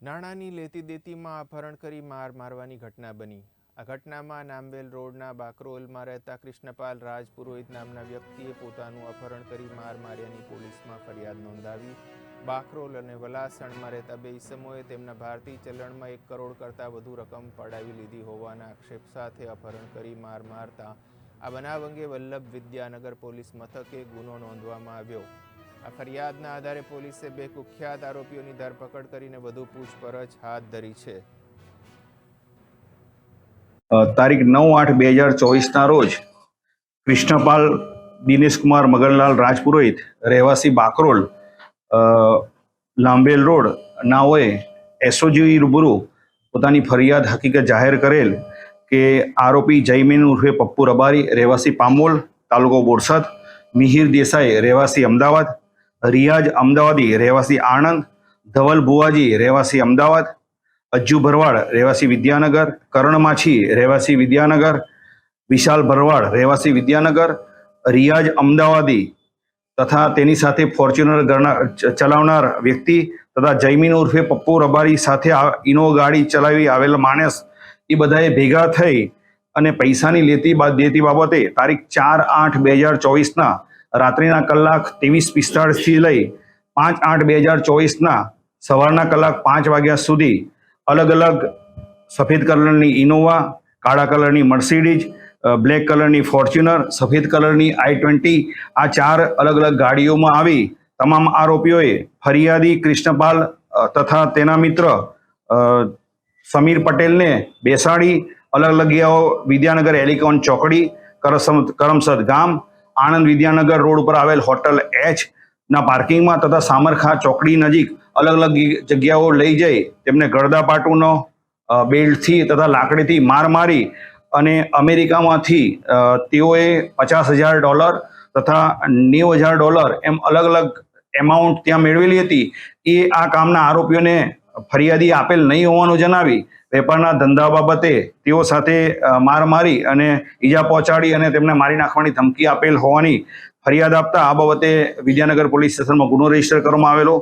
નાણાંની લેતી દેતીમાં અપહરણ કરી માર મારવાની ઘટના બની. આ ઘટનામાં નામવેલ રોડના બાકરોલમાં રહેતા કૃષ્ણપાલ રાજ પુરોહિત નામના વ્યક્તિએ પોતાનું અપહરણ કરી માર માર્યાની પોલીસમાં ફરિયાદ નોંધાવી. બાકરોલ અને વલાસણમાં રહેતા બે ઇસમોએ તેમના ભારતીય ચલણમાં એક કરોડ કરતાં વધુ રકમ પડાવી લીધી હોવાના આક્ષેપ સાથે અપહરણ કરી માર મારતા. આ બનાવ અંગે વલ્લભ વિદ્યાનગર પોલીસ મથકે ગુનો નોંધવામાં આવ્યો. આ ફરિયાદના આધારે પોલીસે બે કુખ્યાત આરોપીઓની ધરપકડ કરીને વધુ પૂછપરછ હાથ ધરી છે. તારીખ નવ આઠ બે હજાર ચોવીસના રોજ કૃષ્ણપાલ દિનેશકુમાર મગનલાલ રાજપુરોહિત રહેવાસી બાકરોલ લાંબેલ રોડ નાઓએ એસઓજી રૂબરૂ પોતાની ફરિયાદ હકીકત જાહેર કરેલ કે આરોપી જયમીન ઉર્ફે પપ્પુ રબારી રહેવાસી પામોલ, તાલુકો બોરસદ, મિહિર દેસાઈ રહેવાસી અમદાવાદ રિયાજ અમદાવાદી રહેવાસી આણંદ, ધવલ ભુવાજી રહેવાસી અમદાવાદ, અજ્જુ ભરવાડ રહેવાસી વિદ્યાનગર, કરણ માછી રહેવાસી વિદ્યાનગર, વિશાલ ભરવાડ રહેવાસી વિદ્યાનગર, રિયાજ અમદાવાદી તથા તેની સાથે ફોર્ચ્યુનર ચલાવનાર વ્યક્તિ તથા જૈમીન ઉર્ફે પપ્પુ રબારી સાથે ઇનો ગાડી ચલાવી આવેલ માણસ, એ બધાએ ભેગા થઈ અને પૈસાની લેતી દેતી બાબતે તારીખ ચાર આઠ બે હજાર ચોવીસના રાત્રિના કલાક ત્રેવીસ પિસ્તાળીસથી લઈ પાંચ આઠ બે હજાર ચોવીસના સવારના કલાક પાંચ વાગ્યા સુધી અલગ અલગ સફેદ કલરની ઇનોવા, કાળા કલરની મર્સિડીઝ બ્લેક કલરની ફોર્ચ્યુનર, સફેદ કલરની આઈ ટ્વેન્ટી આ ચાર અલગ અલગ ગાડીઓમાં આવી તમામ આરોપીઓએ ફરિયાદી કૃષ્ણપાલ તથા તેના મિત્ર સમીર પટેલને બેસાડી અલગ અલગ વિદ્યાનગર એલિકોન ચોકડી, કરસમ, કરમસદ ગામ આણંદ વિદ્યાનગર રોડ ઉપર આવેલ હોટલ એચ ના પાર્કિંગમાં તથા સામરખા ચોકડી નજીક અલગ અલગ જગ્યાઓ લઈ જઈ તેમને ગળદાપાટુનો બેલ્ટથી તથા લાકડીથી માર મારી અને અમેરિકામાંથી તેઓએ પચાસ હજાર ડોલર તથા નેવું હજાર ડોલર એમ અલગ અલગ એમાઉન્ટ ત્યાં મેળવેલી હતી. એ આ કામના આરોપીઓને ફરિયાદી આપેલ નહીં હોવાનું જણાવી વેપારના ધંધા બાબતે તેઓ સાથે માર મારી અને ઈજા પહોંચાડી અને તેમને મારી નાખવાની ધમકી આપેલ હોવાની ફરિયાદ આપતા આ બાબતે વિદ્યાનગર પોલીસ સ્ટેશનમાં ગુનો રજિસ્ટર કરવામાં આવેલો.